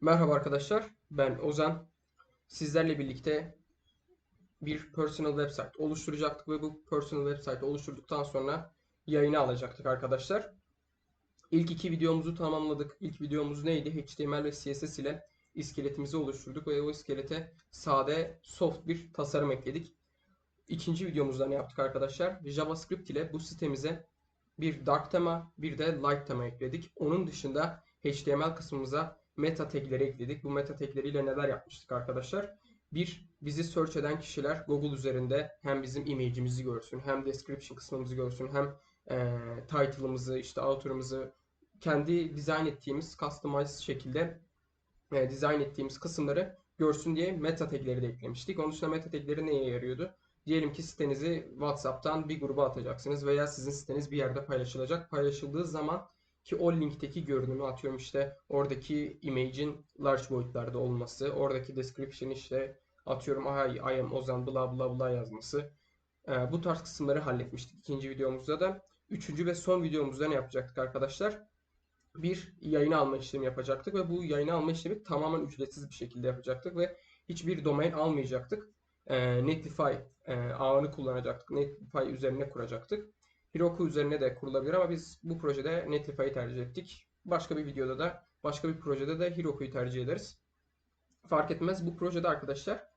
Merhaba arkadaşlar, ben Ozan. Sizlerle birlikte bir personal website oluşturacaktık ve bu personal website oluşturduktan sonra yayına alacaktık arkadaşlar. İlk iki videomuzu tamamladık. İlk videomuz neydi? HTML ve CSS ile iskeletimizi oluşturduk ve o iskelete sade, soft bir tasarım ekledik. İkinci videomuzda ne yaptık arkadaşlar? JavaScript ile bu sitemize bir dark tema, bir de light tema ekledik. Onun dışında HTML kısmımıza meta tagleri ekledik. Bu meta tagleriyle neler yapmıştık arkadaşlar? Bir, bizi search eden kişiler Google üzerinde hem bizim image'imizi görsün, hem description kısmımızı görsün, hem e, title'ımızı, işte author'ımızı kendi dizayn ettiğimiz, customized şekilde e, dizayn ettiğimiz kısımları görsün diye meta tagleri de eklemiştik. Onun dışında meta tagleri neye yarıyordu? Diyelim ki sitenizi WhatsApp'tan bir gruba atacaksınız veya sizin siteniz bir yerde paylaşılacak. Paylaşıldığı zaman ki o linkteki görünümü atıyorum işte oradaki image'in large boyutlarda olması, oradaki description işte atıyorum I, I am Ozan bla bla bla yazması. Ee, bu tarz kısımları halletmiştik ikinci videomuzda da. Üçüncü ve son videomuzda ne yapacaktık arkadaşlar? Bir yayını alma işlemi yapacaktık ve bu yayını alma işlemi tamamen ücretsiz bir şekilde yapacaktık ve hiçbir domain almayacaktık. Ee, Netlify e, ağını kullanacaktık. Netlify üzerine kuracaktık. Heroku üzerine de kurulabilir ama biz bu projede Netlify'ı tercih ettik. Başka bir videoda da başka bir projede de Heroku'yu tercih ederiz. Fark etmez. Bu projede arkadaşlar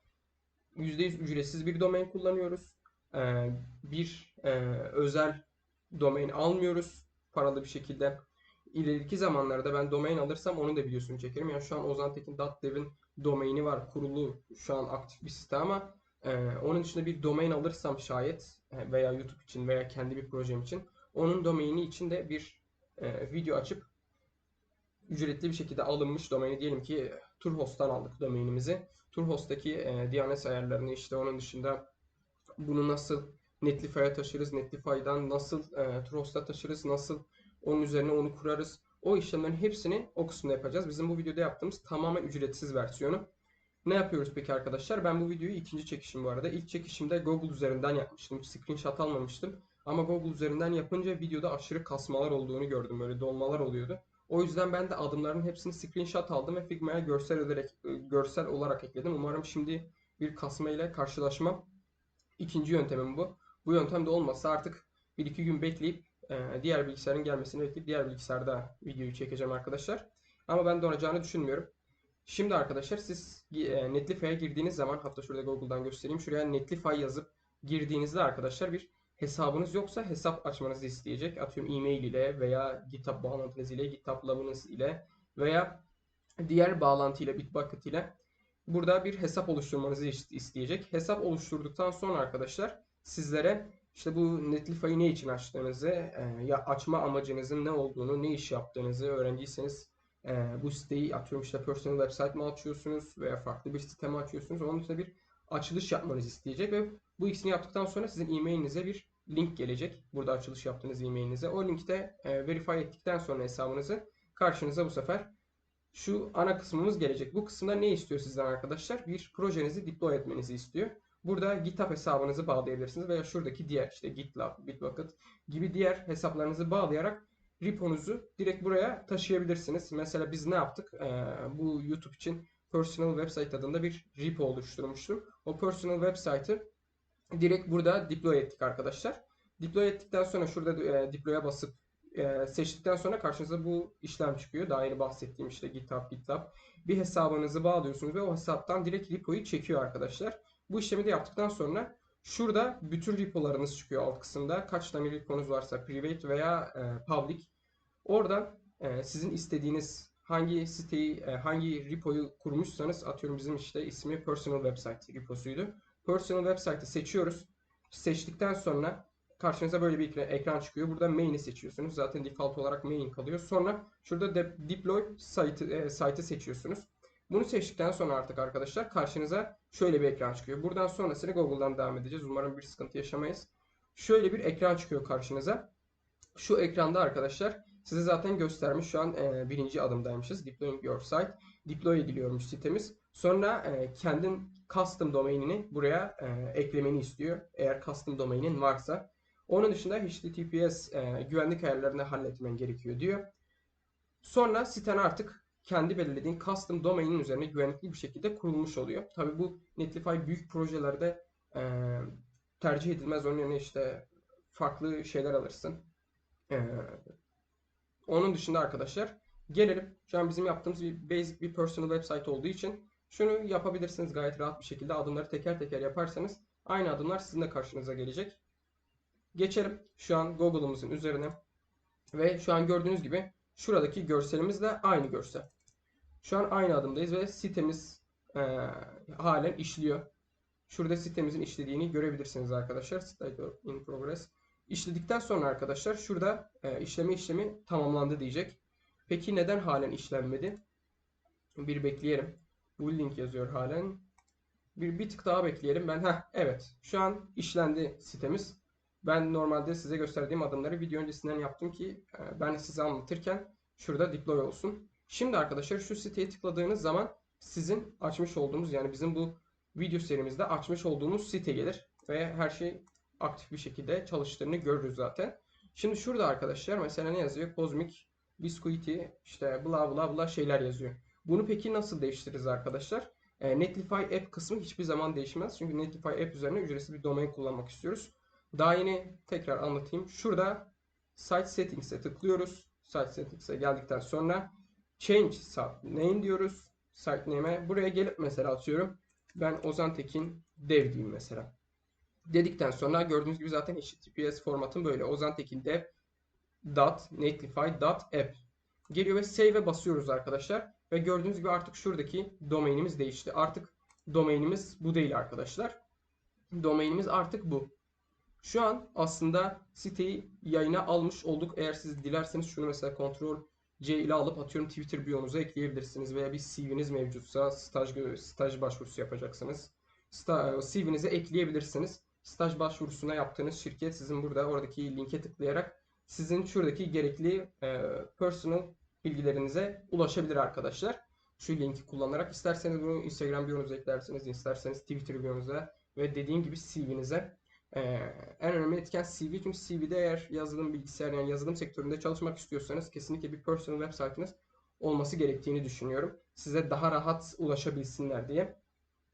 %100 ücretsiz bir domain kullanıyoruz. Ee, bir e, özel domain almıyoruz paralı bir şekilde. İleriki zamanlarda ben domain alırsam onu da biliyorsun çekerim. Yani şu an ozantekin.dev'in domaini var. Kurulu şu an aktif bir site ama ee, onun dışında bir domain alırsam şayet e, veya YouTube için veya kendi bir projem için onun domaini için de bir e, video açıp ücretli bir şekilde alınmış domaini diyelim ki Turhost'tan aldık domainimizi. Turhost'taki e, DNS ayarlarını işte onun dışında bunu nasıl Netlify'a taşırız, Netlify'dan nasıl e, Turhost'a taşırız, nasıl onun üzerine onu kurarız. O işlemlerin hepsini o kısımda yapacağız. Bizim bu videoda yaptığımız tamamen ücretsiz versiyonu. Ne yapıyoruz peki arkadaşlar? Ben bu videoyu ikinci çekişim bu arada. İlk çekişimde Google üzerinden yapmıştım. Hiç screenshot almamıştım. Ama Google üzerinden yapınca videoda aşırı kasmalar olduğunu gördüm. Böyle dolmalar oluyordu. O yüzden ben de adımların hepsini screenshot aldım ve Figma'ya görsel olarak, görsel olarak ekledim. Umarım şimdi bir kasma ile karşılaşmam. İkinci yöntemim bu. Bu yöntem de olmazsa artık 1-2 gün bekleyip e, diğer bilgisayarın gelmesini bekleyip diğer bilgisayarda videoyu çekeceğim arkadaşlar. Ama ben donacağını düşünmüyorum. Şimdi arkadaşlar siz e, Netlify'a girdiğiniz zaman hatta şurada Google'dan göstereyim. Şuraya Netlify yazıp girdiğinizde arkadaşlar bir hesabınız yoksa hesap açmanızı isteyecek. Atıyorum e-mail ile veya GitHub bağlantınız ile, GitHub Lab'ınız ile veya diğer bağlantı ile, Bitbucket ile burada bir hesap oluşturmanızı isteyecek. Hesap oluşturduktan sonra arkadaşlar sizlere işte bu Netlify'ı ne için açtığınızı, e, ya açma amacınızın ne olduğunu, ne iş yaptığınızı öğrendiyseniz e, bu siteyi atıyorum işte personal website mi açıyorsunuz veya farklı bir site mi açıyorsunuz. Onun dışında bir açılış yapmanızı isteyecek ve bu ikisini yaptıktan sonra sizin e-mailinize bir link gelecek. Burada açılış yaptığınız e-mailinize. O linkte e, verify ettikten sonra hesabınızı karşınıza bu sefer şu ana kısmımız gelecek. Bu kısımda ne istiyor sizden arkadaşlar? Bir projenizi deploy etmenizi istiyor. Burada GitHub hesabınızı bağlayabilirsiniz veya şuradaki diğer işte GitLab, Bitbucket gibi diğer hesaplarınızı bağlayarak reponuzu direkt buraya taşıyabilirsiniz. Mesela biz ne yaptık? Ee, bu YouTube için personal website adında bir repo oluşturmuştum. O personal website'ı direkt burada deploy ettik arkadaşlar. Deploy ettikten sonra şurada e, deploy'a basıp e, seçtikten sonra karşınıza bu işlem çıkıyor. Daha yeni bahsettiğim işte GitHub, GitLab. Bir hesabınızı bağlıyorsunuz ve o hesaptan direkt repo'yu çekiyor arkadaşlar. Bu işlemi de yaptıktan sonra şurada bütün repolarınız çıkıyor alt kısımda. Kaç tane reponuz varsa private veya e, public Oradan e, sizin istediğiniz hangi siteyi, e, hangi repoyu kurmuşsanız atıyorum bizim işte ismi personal website reposuydu. Personal website'i seçiyoruz. Seçtikten sonra karşınıza böyle bir ekran çıkıyor. Burada main'i seçiyorsunuz. Zaten default olarak main kalıyor. Sonra şurada de deploy site'ı e, site seçiyorsunuz. Bunu seçtikten sonra artık arkadaşlar karşınıza şöyle bir ekran çıkıyor. Buradan sonrasını Google'dan devam edeceğiz. Umarım bir sıkıntı yaşamayız. Şöyle bir ekran çıkıyor karşınıza. Şu ekranda arkadaşlar Size zaten göstermiş şu an e, birinci adımdaymışız. Deploying your site. Deploy ediliyormuş sitemiz. Sonra e, kendin custom domainini buraya e, eklemeni istiyor. Eğer custom domainin varsa. Onun dışında HTTPS e, güvenlik ayarlarını halletmen gerekiyor diyor. Sonra siten artık kendi belirlediğin custom domainin üzerine güvenlikli bir şekilde kurulmuş oluyor. Tabii bu Netlify büyük projelerde e, tercih edilmez. Onun yerine işte farklı şeyler alırsın. E, onun dışında arkadaşlar gelelim. Şu an bizim yaptığımız bir basic bir personal website olduğu için şunu yapabilirsiniz gayet rahat bir şekilde. Adımları teker teker yaparsanız aynı adımlar sizin de karşınıza gelecek. Geçelim şu an Google'ımızın üzerine. Ve şu an gördüğünüz gibi şuradaki görselimizle aynı görsel. Şu an aynı adımdayız ve sitemiz e, halen işliyor. Şurada sitemizin işlediğini görebilirsiniz arkadaşlar. State in progress. İşledikten sonra arkadaşlar şurada e, işleme işlemi tamamlandı diyecek. Peki neden halen işlenmedi? Bir bekleyelim. Bu yazıyor halen. Bir, bir tık daha bekleyelim. Ben heh, evet. Şu an işlendi sitemiz. Ben normalde size gösterdiğim adımları video öncesinden yaptım ki e, ben size anlatırken şurada deploy olsun. Şimdi arkadaşlar şu siteye tıkladığınız zaman sizin açmış olduğumuz yani bizim bu video serimizde açmış olduğumuz site gelir ve her şey aktif bir şekilde çalıştığını görürüz zaten. Şimdi şurada arkadaşlar mesela ne yazıyor? Cosmic Biscuity işte bla bla bla şeyler yazıyor. Bunu peki nasıl değiştiririz arkadaşlar? E, Netlify App kısmı hiçbir zaman değişmez. Çünkü Netlify App üzerine ücretsiz bir domain kullanmak istiyoruz. Daha yeni tekrar anlatayım. Şurada Site Settings'e tıklıyoruz. Site Settings'e geldikten sonra Change Name diyoruz. Site name'e. Buraya gelip mesela atıyorum. Ben Ozan Tekin dev diyeyim mesela. Dedikten sonra gördüğünüz gibi zaten HTTPS formatım böyle. Ozan Tekin dev .netlify.app geliyor ve save'e basıyoruz arkadaşlar. Ve gördüğünüz gibi artık şuradaki domainimiz değişti. Artık domainimiz bu değil arkadaşlar. Domainimiz artık bu. Şu an aslında siteyi yayına almış olduk. Eğer siz dilerseniz şunu mesela kontrol C ile alıp atıyorum Twitter biyonuza ekleyebilirsiniz. Veya bir CV'niz mevcutsa staj, staj başvurusu yapacaksınız. CV'nize ekleyebilirsiniz. Staj başvurusuna yaptığınız şirket sizin burada oradaki linke tıklayarak sizin şuradaki gerekli e, personal bilgilerinize ulaşabilir arkadaşlar. Şu linki kullanarak isterseniz bunu Instagram biyonuza eklersiniz, isterseniz Twitter biyonuza ve dediğim gibi CV'nize. Ee, en önemli etken CV çünkü CV'de eğer yazılım bilgisayar yani yazılım sektöründe çalışmak istiyorsanız kesinlikle bir personal website'ınız olması gerektiğini düşünüyorum. Size daha rahat ulaşabilsinler diye.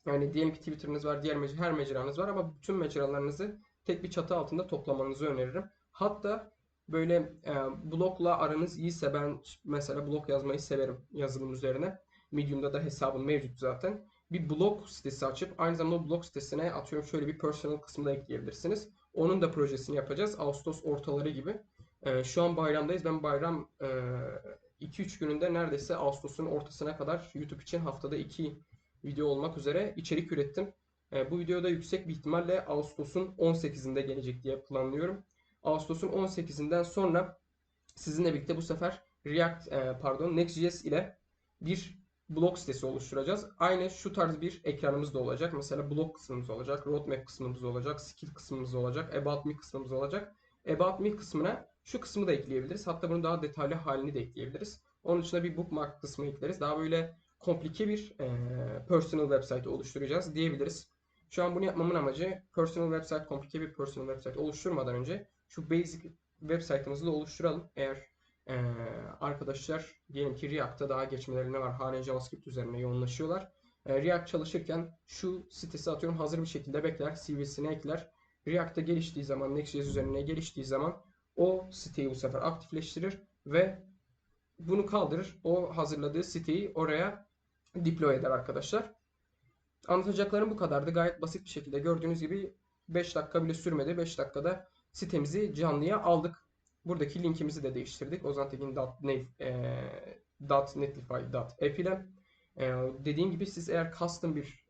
Yani diyelim ki Twitter'ınız var, diğer mecra, her mecranız var ama bütün mecralarınızı tek bir çatı altında toplamanızı öneririm. Hatta böyle e, blogla aranız iyiyse ben mesela blog yazmayı severim yazılım üzerine. Medium'da da hesabım mevcut zaten. Bir blog sitesi açıp aynı zamanda o blog sitesine atıyorum şöyle bir personal kısmı da ekleyebilirsiniz. Onun da projesini yapacağız. Ağustos ortaları gibi. E, şu an bayramdayız. Ben bayram 2-3 e, gününde neredeyse Ağustos'un ortasına kadar YouTube için haftada 2 video olmak üzere içerik ürettim. E, bu videoda yüksek bir ihtimalle Ağustos'un 18'inde gelecek diye planlıyorum. Ağustos'un 18'inden sonra sizinle birlikte bu sefer React e, pardon Next.js ile bir blog sitesi oluşturacağız. Aynı şu tarz bir ekranımız da olacak. Mesela blog kısmımız olacak, roadmap kısmımız olacak, skill kısmımız olacak, about me kısmımız olacak. About me kısmına şu kısmı da ekleyebiliriz. Hatta bunu daha detaylı halini de ekleyebiliriz. Onun dışında bir bookmark kısmı ekleriz. Daha böyle komplike bir e, personal website oluşturacağız diyebiliriz. Şu an bunu yapmamın amacı personal website, komplike bir personal website oluşturmadan önce şu basic website'ımızı da oluşturalım. Eğer e, arkadaşlar diyelim ki React'ta daha geçmelerine var. Halen JavaScript üzerine yoğunlaşıyorlar. E, React çalışırken şu sitesi atıyorum hazır bir şekilde bekler. CV'sine ekler. React'ta geliştiği zaman, Next.js üzerine geliştiği zaman o siteyi bu sefer aktifleştirir ve bunu kaldırır. O hazırladığı siteyi oraya deploy eder arkadaşlar. Anlatacaklarım bu kadardı. Gayet basit bir şekilde gördüğünüz gibi 5 dakika bile sürmedi. 5 dakikada sitemizi canlıya aldık. Buradaki linkimizi de değiştirdik. ozantekin.netlify.app ile. Dediğim gibi siz eğer custom bir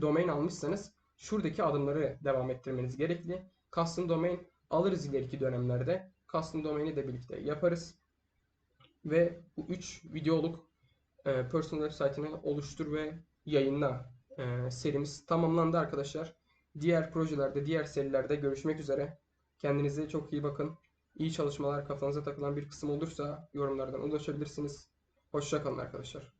domain almışsanız şuradaki adımları devam ettirmeniz gerekli. Custom domain alırız ileriki dönemlerde. Custom domain'i de birlikte yaparız. Ve bu 3 videoluk e, personal website'ını oluştur ve yayınla e, serimiz tamamlandı arkadaşlar. Diğer projelerde, diğer serilerde görüşmek üzere. Kendinize çok iyi bakın. İyi çalışmalar kafanıza takılan bir kısım olursa yorumlardan ulaşabilirsiniz. Hoşçakalın arkadaşlar.